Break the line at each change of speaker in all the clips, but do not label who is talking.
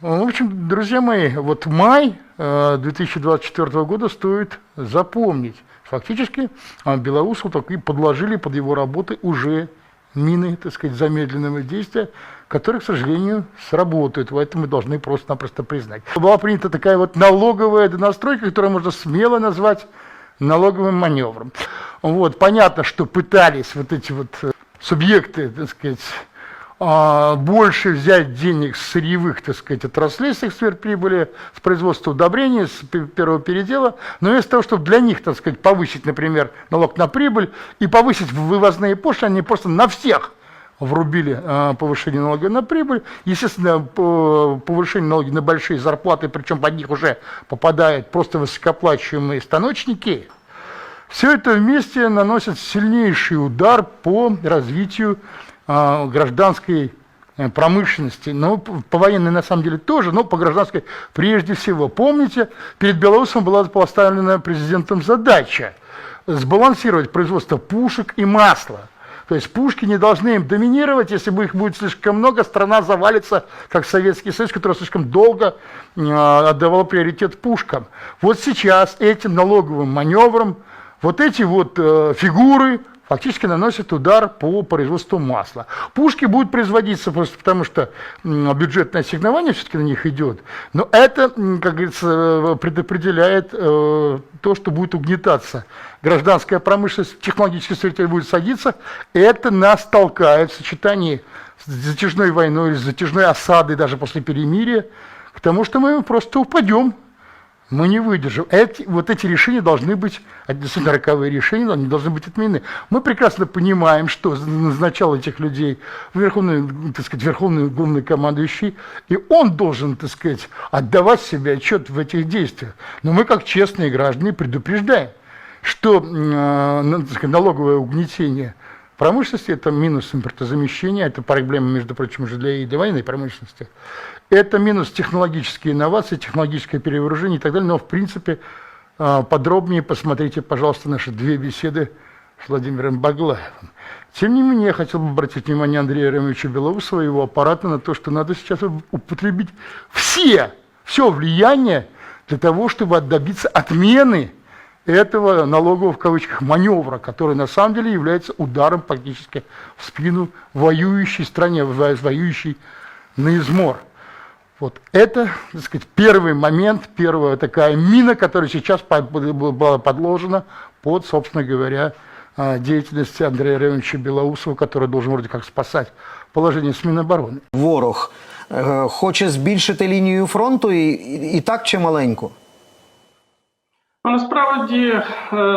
В общем, друзья мои, вот май э, 2024 года стоит запомнить. Фактически а, Белоусу так и подложили под его работы уже мины, так сказать, замедленного действия, которые, к сожалению, сработают. Это мы должны просто-напросто признать. Была принята такая вот налоговая донастройка, которую можно смело назвать налоговым маневром. Вот, понятно, что пытались вот эти вот э, субъекты, так сказать, больше взять денег с сырьевых, так сказать, отраслей с их сверхприбыли, с производства удобрений, с пе- первого передела, но вместо того, чтобы для них, так сказать, повысить, например, налог на прибыль и повысить вывозные пошлины, они просто на всех врубили а, повышение налога на прибыль. Естественно, по- повышение налога на большие зарплаты, причем под них уже попадают просто высокоплачиваемые станочники, все это вместе наносит сильнейший удар по развитию а, гражданской э, промышленности, но по военной на самом деле тоже, но по гражданской прежде всего. Помните, перед Белоусом была поставлена президентом задача сбалансировать производство пушек и масла. То есть пушки не должны им доминировать, если бы их будет слишком много, страна завалится, как Советский Союз, который слишком долго э, отдавал приоритет пушкам. Вот сейчас этим налоговым маневром вот эти вот э, фигуры фактически наносят удар по производству масла. Пушки будут производиться просто потому, что бюджетное ассигнование все-таки на них идет, но это, как говорится, э, предопределяет э, то, что будет угнетаться. Гражданская промышленность, технологический строитель будет садиться, это нас толкает в сочетании с затяжной войной, с затяжной осадой даже после перемирия, к тому, что мы просто упадем мы не выдержим. Эти, вот эти решения должны быть, действительно роковые решения, они должны быть отменены. Мы прекрасно понимаем, что назначал этих людей верховный, так сказать, верховный главнокомандующий, и он должен, так сказать, отдавать себе отчет в этих действиях. Но мы, как честные граждане, предупреждаем, что э, сказать, налоговое угнетение промышленности – это минус импортозамещения, это проблема, между прочим, уже для, и для военной промышленности. Это минус технологические инновации, технологическое перевооружение и так далее. Но, в принципе, а, подробнее посмотрите, пожалуйста, наши две беседы с Владимиром Баглаевым. Тем не менее, я хотел бы обратить внимание Андрея Ремовича Белоусова и его аппарата на то, что надо сейчас употребить все, все влияние для того, чтобы добиться отмены этого налогового в кавычках маневра, который на самом деле является ударом практически в спину воюющей стране, во- воюющей на измор. Вот это, так сказать, первый момент, первая такая мина, которая сейчас по- была подложена под, собственно говоря, а, деятельность Андрея Ревича Белоусова, который должен вроде как спасать положение с Минобороны.
Ворог е, хоче збільшити лінію фронту і, і, і так чи маленьку?
Ну, Насправді е,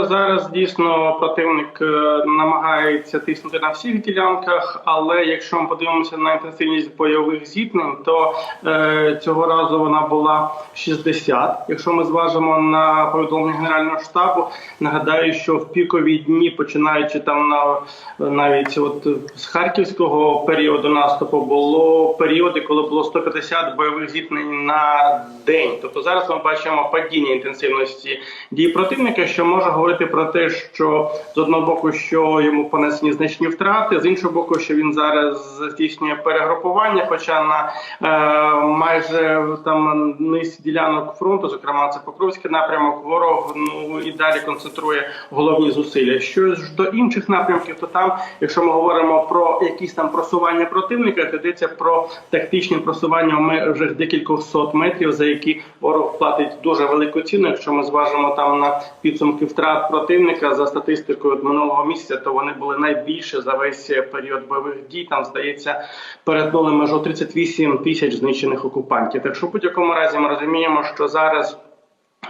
зараз дійсно противник е, намагається тиснути на всіх ділянках, але якщо ми подивимося на інтенсивність бойових зіткнень, то е, цього разу вона була 60. Якщо ми зважимо на повідомлення Генерального штабу, нагадаю, що в пікові дні, починаючи там на навіть от з харківського періоду наступу, було періоди, коли було 150 бойових зіткнень на день. Тобто зараз ми бачимо падіння інтенсивності дій противника, що може говорити про те, що з одного боку, що йому понесені значні втрати, з іншого боку, що він зараз здійснює перегрупування. Хоча на е, майже там низці ділянок фронту, зокрема це Покровський напрямок, ворог ну і далі концентрує головні зусилля. Що ж до інших напрямків, то там, якщо ми говоримо про якісь там просування противника, то йдеться про тактичні просування в межах декількох сот метрів, за які ворог платить дуже велику ціну. Якщо ми зважимо там на підсумки втрат противника за статистикою минулого місяця, то вони були найбільше за весь період бойових дій. Там здається перетнули межу 38 тисяч знищених окупантів. Так що в будь-якому разі ми розуміємо, що зараз.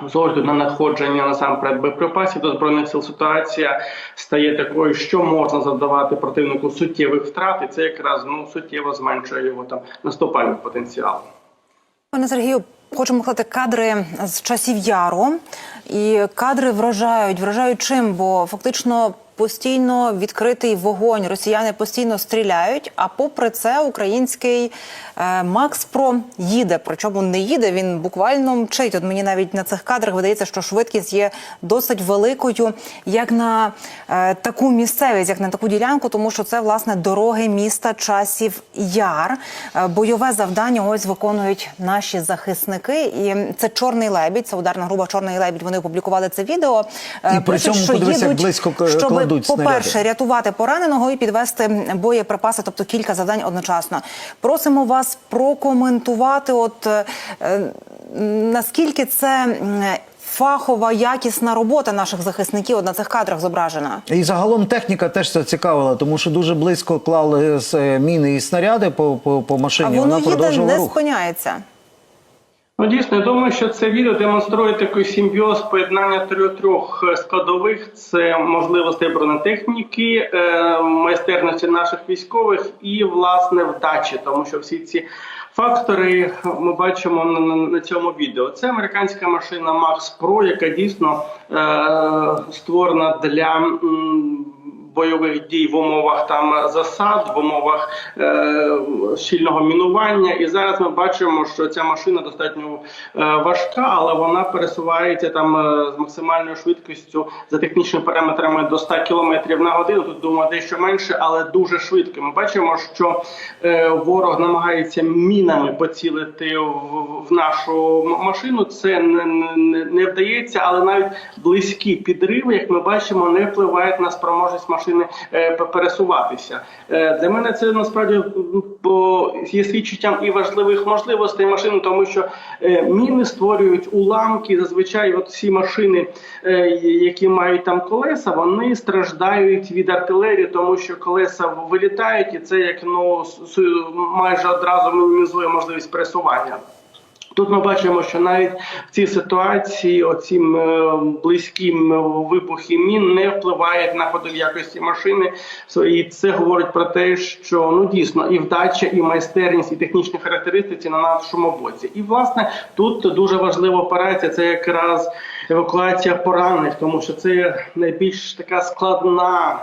З огляду на надходження насамперед боєприпасів до збройних сил ситуація стає такою, що можна завдавати противнику суттєвих втрат, і це якраз ну суттєво зменшує його там наступальний потенціал.
Пане Сергію, хочемо показати кадри з часів яру. І кадри вражають, вражають чим, бо фактично постійно відкритий вогонь. Росіяни постійно стріляють. А попри це, український е, Макс Про їде. Причому не їде, він буквально мчить. От мені навіть на цих кадрах видається, що швидкість є досить великою, як на е, таку місцевість, як на таку ділянку, тому що це власне дороги міста часів яр. Е, бойове завдання ось виконують наші захисники. І це чорний лебідь, це ударна група чорний лебідь. Вони опублікували це відео. Е,
І при цьому
що їдуть,
близько к-
щоб,
кладуть
по-перше, рятувати пораненого і підвести боєприпаси, тобто кілька завдань одночасно. Просимо вас прокоментувати. От е, наскільки це фахова, якісна робота наших захисників от на цих кадрах зображена.
І загалом техніка теж це цікавила, тому що дуже близько клали е, міни і снаряди по, по, по
А
машині.
воно
Вона
їде, не
рух.
спиняється.
Ну, дійсно, я думаю, що це відео демонструє такий симбіоз поєднання трьох трьох складових: це можливостей бронетехніки, е, майстерності наших військових і власне вдачі, тому що всі ці. Фактори ми бачимо на, цьому відео. Це американська машина Max Pro, яка дійсно е, створена для бойових дій в умовах там засад, в умовах е, щільного мінування. І зараз ми бачимо, що ця машина достатньо е, важка, але вона пересувається там е, з максимальною швидкістю за технічними параметрами до 100 км на годину. Тут думаю, дещо менше, але дуже швидко. Ми бачимо, що е, ворог намагається мінами поцілити в, в нашу машину. Це не, не, не вдається, але навіть близькі підриви, як ми бачимо, не впливають на спроможність машини е, пересуватися. Е, для мене це насправді бо є свідченням і важливих можливостей машини, тому що е, міни створюють уламки. Зазвичай, от всі машини, які мають там колеса, вони страждають від артилерії, тому що колеса вилітають, і це як ну майже одразу мінімізує можливість пересування. Тут ми бачимо, що навіть в цій ситуації оцім е, близьким е, вибухи мін не впливають на ходові якості машини. І це говорить про те, що ну дійсно і вдача, і майстерність, і технічні характеристики на нашому боці. І власне тут дуже важлива операція. Це якраз евакуація поранених, тому що це найбільш така складна.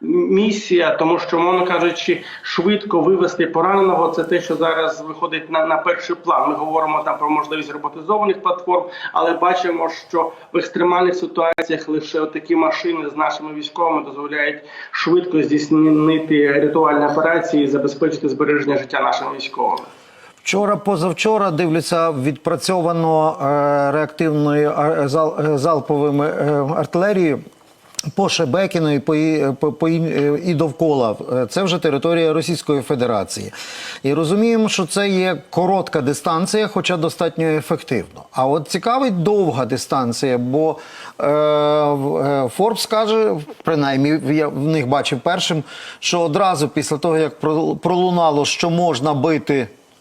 Місія, тому що, мовно кажучи, швидко вивести пораненого це те, що зараз виходить на, на перший план. Ми говоримо там про можливість роботизованих платформ, але бачимо, що в екстремальних ситуаціях лише такі машини з нашими військовими дозволяють швидко здійснити рятувальні операції і забезпечити збереження життя нашим військовим.
Вчора, позавчора дивляться відпрацьовано е, реактивною е, е, залповими артилерією. По Шебекіну і по, по, по і- е, довкола Е, це вже територія Російської Федерації. І розуміємо, що це є коротка дистанція, хоча достатньо ефективно. А от цікавить довга дистанція, бо е, е, Форбс каже, принаймні я в них бачив першим, що одразу після того, як про- пролунало, що можна бити